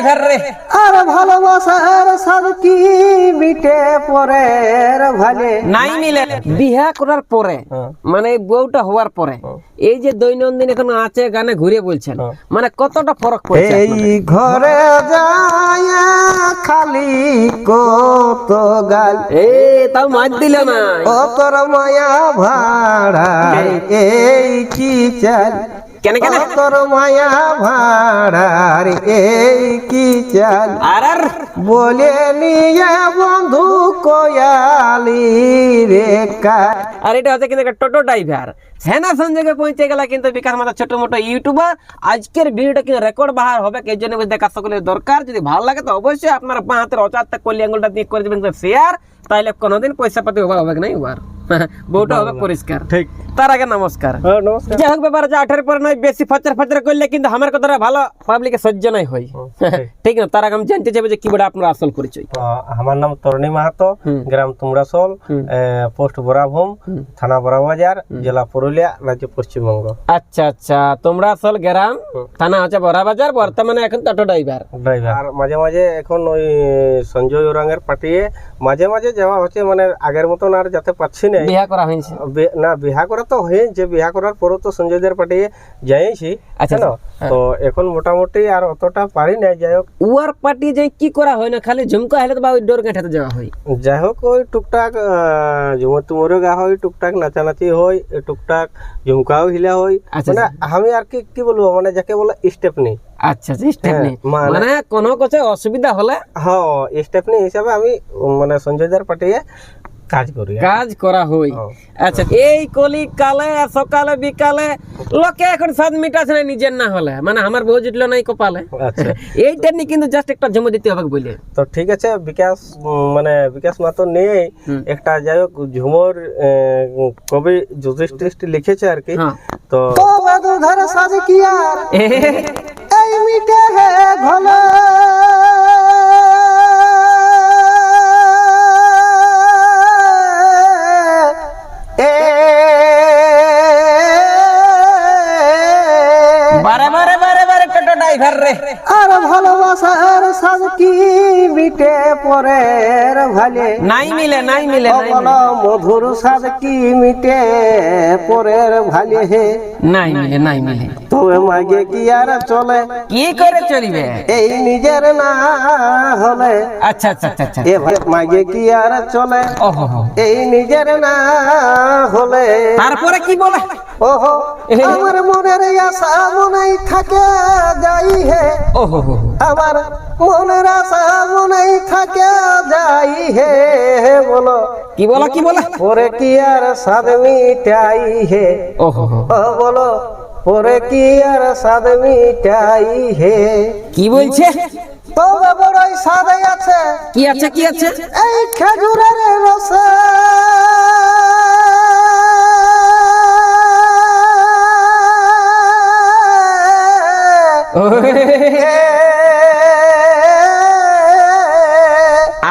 Driver রে আর ভালোবাসার সব কি মিটে পরের ভালে। নাই মিলে। বিহা করার পরে মানে বউটা হওয়ার পরে এই যে দৈনন্দিন এখন আছে গানে ঘুরে বলছেন মানে কতটা ফরক পড়ছে এই ঘরে যায় খালি কত গাল। এ তাও মাছ দিল না। তোর মায়া ভাড়া এই কি চাল? কেন কেন? তোর মায়া ভাড়ার এই কি চাল? আর আর? বলে নিয়ে বন্ধু কয়ালি রেকা আর এটা হচ্ছে কিন্তু একটা টোটো ড্রাইভার। সেনা সংযোগে পৌঁছে গেল কিন্তু বিকাশ মাতা ছোট মোটো ইউটিউবার। আজকের ভিডিওটা কিন্তু রেকর্ড বাহার হবে এই জন্য দেখা সকলের দরকার। যদি ভালো লাগে তো অবশ্যই আপনার বাঁ হাতের অচারটা করলি আঙুলটা দিয়ে করে দেবেন শেয়ার। তাইলে কোনোদিন পয়সা পাতি হবে না এবার। বউটা হবে পরিষ্কার। ঠিক। তার আগে নমস্কার। হ্যাঁ যাই হোক ব্যাপার যে আঠারো পরে নয় বেশি ফচর ফচর করলে কিন্তু আমার কথাটা ভালো পাবলিকে সহ্য নাই হয়। ঠিক। না? তার আগে আমি জানতে চাইব যে কি বলে আপনার আসল পরিচয়। আমার নাম তরণী মাহাতো গ্রাম তুমরাসোল। পোস্ট বরাভূম থানা বড়াবাজার জেলা পুরুলিয়া রাজ্য পশ্চিমবঙ্গ। আচ্ছা আচ্ছা। তোমরা আসল গ্রাম থানা হচ্ছে বড়াবাজার বর্তমানে এখন টোটো ড্রাইভার। ড্রাইভার। আর মাঝে মাঝে এখন ওই সঞ্জয় ওরাঙ্গের পাঠিয়ে মাঝে মাঝে যাওয়া হচ্ছে মানে আগের মতন আর যাতে পাচ্ছি না। বিয়া করা হয়েছে। না বিহা করা তো হয়েছে বিহা করার পরও তো সঞ্জয়দের পাঠিয়ে যাইছি আচ্ছা, তো এখন মোটামুটি আর অতটা পারি না যাই হোক। উয়ার পার্টি যে কি করা হয় না খালি ঝুমকা হেলে তো বা ওই ডোর গেঁঠাতে যাওয়া হয়। যাই হোক ওই টুকটাক ঝুমুর তুমুরও গা হয় টুকটাক নাচানাচি হয় টুকটাক ঝুমকাও হিলা হয়। আচ্ছা, মানে আমি আর কি কি বলব মানে যাকে বলে স্টেপনি আচ্ছা আচ্ছা স্টেপ নেই। মানে- মানে কোনো কিছু অসুবিধা হলে হ্যাঁ স্টেপনি হিসাবে আমি মানে সঞ্জয়দার পাঠিয়ে কাজ করি কাজ করা হয় হ্যাঁ। আচ্ছা এই কলি কালে সকালে বিকালে লোকে এখন সাত মিটাছে না নিজের না হলে। মানে আমার বউ জুটলো নাই কপালে। আচ্ছা। এইটা নিয়ে কিন্তু জাস্ট একটা জমা দিতে হবে বলে তো ঠিক আছে বিকাশ মানে বিকাশ মাতো নিয়ে হুম। একটা যাই হোক ঝুমর আহ, কবি যুধিষ্ঠির লিখেছে আর কি। হ্যাঁ। তো ধর সাজ কিয়ার এ, এই মিটে হে ঘলে। বারে বারে বারে বারে টোটো ড্রাইভার রে। আর ভালোবাসার সাজ কি মিটে পরের ভালে? নাই মিলে নাই মিলে নাই মধুর সাজ কি মিটে পরের ভালে হে? নাই মিলে নাই মিলে। তবে মাগে কি আর চলে? কি করে চলিবে? এই নিজের না হলে। আচ্ছা আচ্ছা আচ্ছা আচ্ছা। এ ভাই মাগে কি আর চলে? ওহো। এই নিজের না হলে। তারপরে কি বলে? ওহো আমার মনের আশা মনেই থাকে যাই হে। ওহো। আমার মনের আশা মনেই থাকে যাই হে বলো। কি বলা কি বলা? পরে কি আর সাদ মিটাই হে? ওহো বলো পরে কি আর সাদ মিটাই হে? কি বলছে? তবে বড়ই সাদে আছে। কি আছে কি আছে? এই খেজুরের রসে।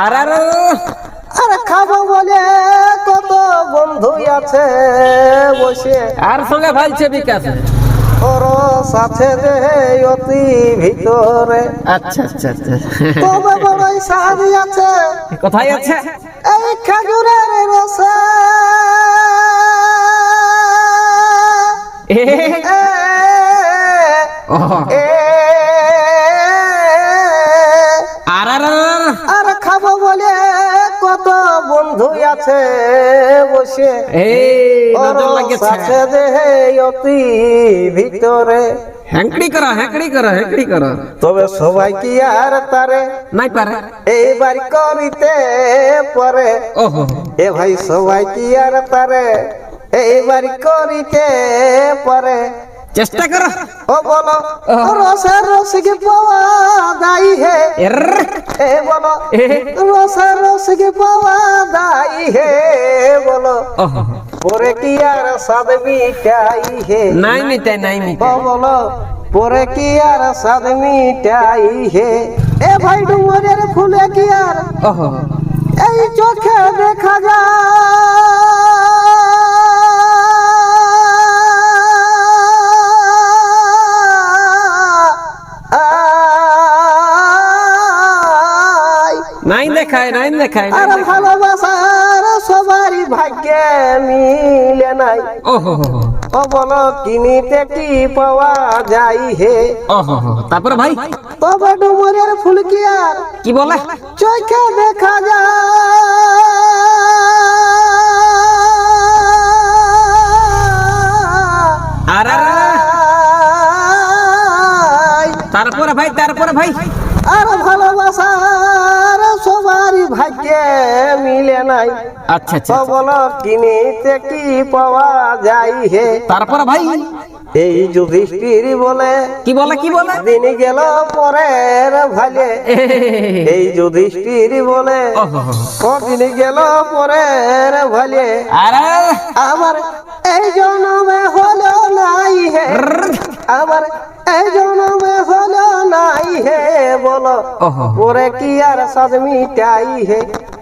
আর আর আর। খাব বলে কত বন্ধু আছে বসে। আর সঙ্গে ভালছে বিকাশ সাথে যে অতি ভিতরে। আচ্ছা আচ্ছা আচ্ছা। তবে বড়ই সাদি আছে। কোথায় আছে? এই খেজুরের রসে। আর আর খাব বলে কত বন্ধু আছে বসে সাথে যে অতি ভিতরে হ্যাংকড়ি করো হ্যাংকড়ি করো হ্যাংকড়ি করো তবে সবাই কি আর তারে নাই পারে এইবার করিতে পরে ওহো এ ভাই সবাই কি আর তারে এইবার করিতে পরে চেষ্টা করো। ও বলো রসের রসিকে পাওয়া দাই হে। এ বলো এ, রসের রসিকে পাওয়া দাই হে বলো। পরে কি আর সাদ মিটাই হে? নাই মিটাই নাই মিটাই। বলো পরে কি আর সাদ মিটাই হে? এ ভাই ডুমরের ফুলে কি আর এই চোখে দেখা যায়? দেখায় নাই দেখায় আর ভালোবাসার সবারই ভাগ্যে মিলে নাই। ওহো হো হো। ও বলো কিনিতে কি পাওয়া যায় হে? তারপরে ভাই? তবে ডুমরের ফুল কি আর কি বলে? চোখে দেখা আর, যায় তারপরে ভাই তারপরে ভাই। আর ভালোবাসার সবারই ভাগ্যে মিলে নাই। আচ্ছা আচ্ছা তো বলো কিনিতে কি পাওয়া যায় হে? তারপরে ভাই? এই যুধিষ্ঠির বলে কি বলে কি বলে? দিন গেল পরের ভালে এই যুধিষ্ঠির বলে কদিন গেল পরের ভালে আর! আর, আমার এই জন্মে হলো নাই হে। আমার এই জন্মে হলো নাই হে বলো ওহো। পরে কি আর সাজ মিটাই হে?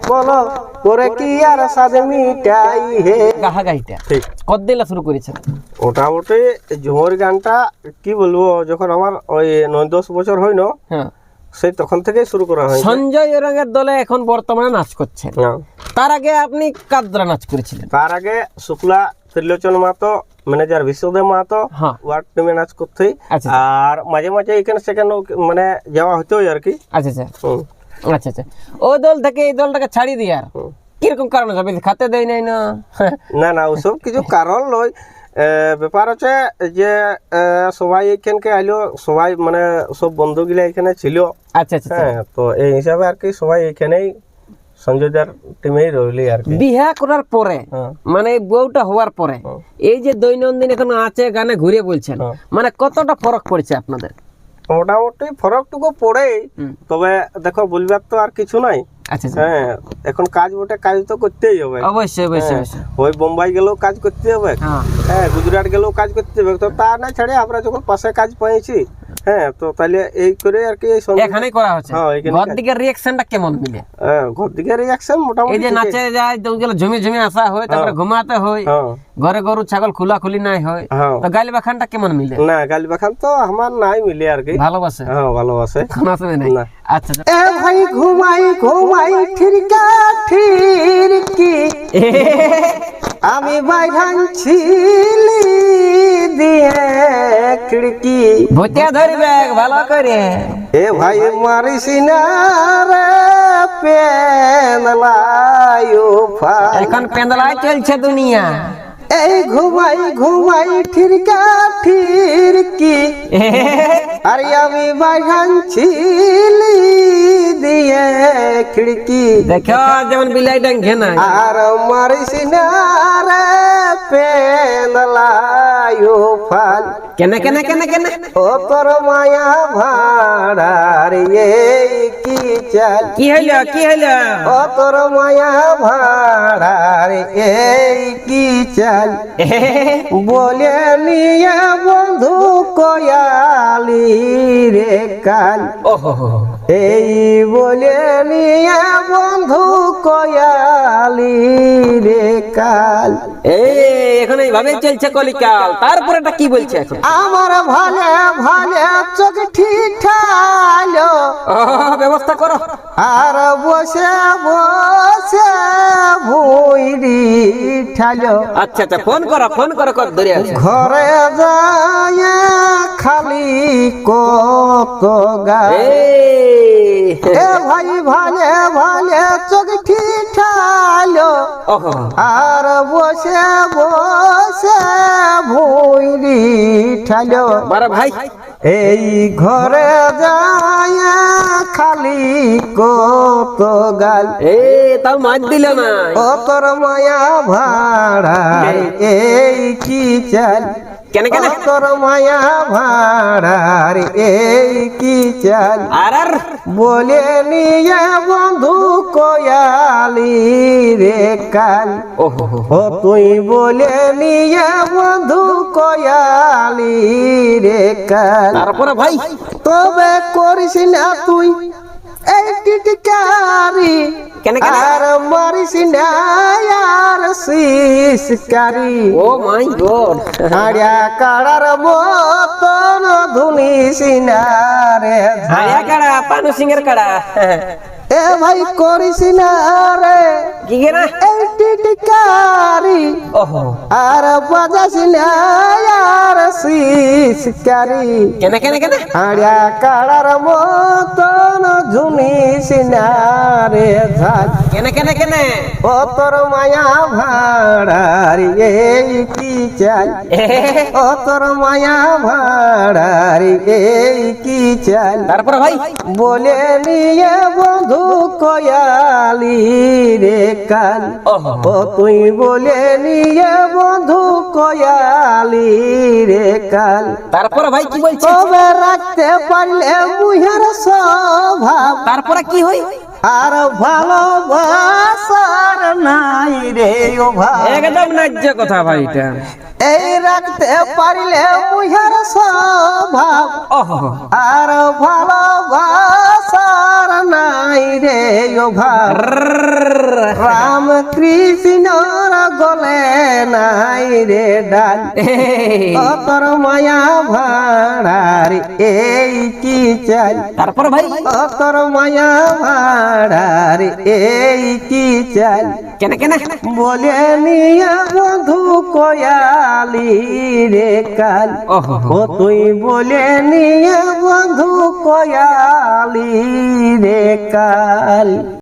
বলো পরে কি আর সাজ মিটাই হে? গাহা গাইটা। ঠিক। কদ্দিলা শুরু করেছেন? মোটামুটি ঝুমুর গানটা কি বলব যখন আমার ওই নয় দশ বছর হয় না হ্যাঁ। সেই তখন থেকেই শুরু করা হয় সঞ্জয় ওরাঙ্গের দলে এখন বর্তমানে নাচ করছেন। তার আগে আপনি কাদ্রা নাচ করেছিলেন। তার আগে শুক্লা ত্রিলোচন মাহাতো ম্যানেজার বিশ্বদেব মাহাতো হ্যাঁ। ওয়ার্ড টিমে নাচ করতেই আচ্ছা আর মাঝে মাঝে এখানে সেখানে মানে যাওয়া হতোই আর কি। আচ্ছা আচ্ছা। আচ্ছা আচ্ছা। ওই দল থেকে এই দলটাকে ছাড়ি দিয়ে আর। কীরকম কারণ হবে খাতে দেয় নাই না? না না ওসব কিছু কারণ নয় ব্যাপার হচ্ছে যে সবাই এখানকে আইলো সবাই মানে সব বন্ধুগুলা এখানে ছিল। আচ্ছা আচ্ছা আচ্ছা। হ্যাঁ তো এই হিসাবে আর কি সবাই এখানেই সঞ্জয়দার টিমেই রইলি আর বিহা করার পরে হ্যাঁ। মানে বউটা হওয়ার পরে হ্যাঁ। এই যে দৈনন্দিন এখন আছে গানে ঘুরে বলছেন হ্যাঁ। মানে কতটা ফরক পড়েছে আপনাদের? মোটামুটি ফরকটুকু পড়ে হুম। তবে দেখো বলবার তো আর কিছু নাই। আচ্ছা আচ্ছা। হ্যাঁ এখন কাজ বটে কাজ তো করতেই হবে। অবশ্যই অবশ্যই ওই বোম্বাই গেলেও কাজ করতে হবে। হ্যাঁ গুজরাট গেলেও কাজ করতে হবে। তো তা না ছাড়ে আমরা যখন পাশে কাজ পেয়েছি হ্যাঁ তো তাহলে এই করে আর কি এই এখানেই করা হচ্ছে। হ্যাঁ, ঘর। দিকের রিয়াকশনটা কেমন মিলে হ্যাঁ ঘর দিকে রিয়াকশন মোটামুটি এই যে নাচে যায় তো ওগুলো ঝুমে ঝুমে আসা হয় তারপরে ঘুমাতে হয়। হ্যাঁ। ঘরে গরু ছাগল খোলা খুলি নাই হয়। হ্যাঁ। তো গাইল বাখানটা কেমন মিলে? না গালি বাখান তো আমার নাই মিলে আর কি। ভালোবাসে? হ্যাঁ ভালোবাসে। নেই? না। আচ্ছা আচ্ছা। এ ভাই ঘুমাই ঘুমাই ঠিরকা ঠিরকি আমি বাইধানছিলি দিয়ে খিড়কি ভূতিয়া ধরবে ভালো করে এ ভাই মারিস না রে পেনলায়ু ফাই এখন পেন্দলাই চলছে দুনিয়া এই ঘুমাই ঘুমাই ঠিরকা ঠিরকি আরে আমি বাইধানছিলি দিয়ে খিড়কি দেখো যেমন বিলাই ডাং ঘেনা আর মারিস না রে পেনলায়ু ফাল কেনে কেনে কেনে কেনে ও তোর মায়া ভাড়ার এই কি চাল কি হইল? কি হইল? ও তোর মায়া ভাড়ার এই কি চাল? বলে নিয়ে বন্ধু কয়ালি রে কাল। এই বলে নিয়ে বন্ধু কয়ালি রে কাল। এই এখন এইভাবে চলছে কলিকাল। তারপরেটা কি বলছে এখন? আমার ভালে ভালে চোখ ঠিঠালো। ও ব্যবস্থা করো। আর বসে বসে ভুইরি ঠালো। আচ্ছা আচ্ছা ফোন করো ফোন করো কত ধরে আছে ঘরে যায় খালি কত এই এ ভাই ভালে ভালে চোখ ঠিঠালো। ওহো। আর বসে বসে ভুইরি ঠালো। বারা ভাই। এই ঘরে যায় খালি কত গাল। এ তাও মাছ দিল না ও তোর মায়া ভাড়া এই কি চাল? কেন কেন? মায়া ভাড়ার এই কি চাল? আর আর? বলে নিয়ে বন্ধু কয়ালি রে কাল। ওহো। ও তুই বলে নিয়ে বন্ধু কয়ালি রে কাল। তারপরে ভাই? তবে করিস না তুই কেন আর মারিস না আর শিসকারি ও মাই গড। হাড়িয়া কাড়ার মতন ধুনিস না রে হাড়িয়া কাড়া পানু সিংহের কাড়া। এ ভাই করিস না রে কি গে এই টিটকারি আর বাজাস না আর শিশকারি কেনে কেনে কেনে? আড়িয়া কাড়ার মতন ঝুনিস না রে ঝাল কেনে কেনে কেনে? ও তোর মায়া ভাড়ারি এই কি চাই? ও তোর মায়া ভাড়ারি এই কি চাই? তারপরে ভাই? বলে নিয়ে বন্ধু কয়ালি রে কাল। ওহো। ও তুই বলে নিয়ে বন্ধু কয়ালি রে কাল। তারপরে ভাই কি বলছে? তবে রাখতে পারলে মুহের স্বভাব। তারপরে কি হই? আর ভালোবাস রে ও ভাই। একদম ন্যায্য কথা ভাই এটা। এই রাখতে পারলে মুহের স্বভাব। আর ভালোবাসার নাই রে ও ভাই। রাম কৃষ্ণর গলে নাই রে ডাল তোর মায়া ভাড়ার এই কি চাই? তারপরে ভাই? তোর মায়া ভাড়ার এই কি চাই? কেনে কেনে? বলে নিয়ে বন্ধু কয়ালি রে কাল। ও তুই বলে নিয়ে বন্ধু কয়ালি রে কাল।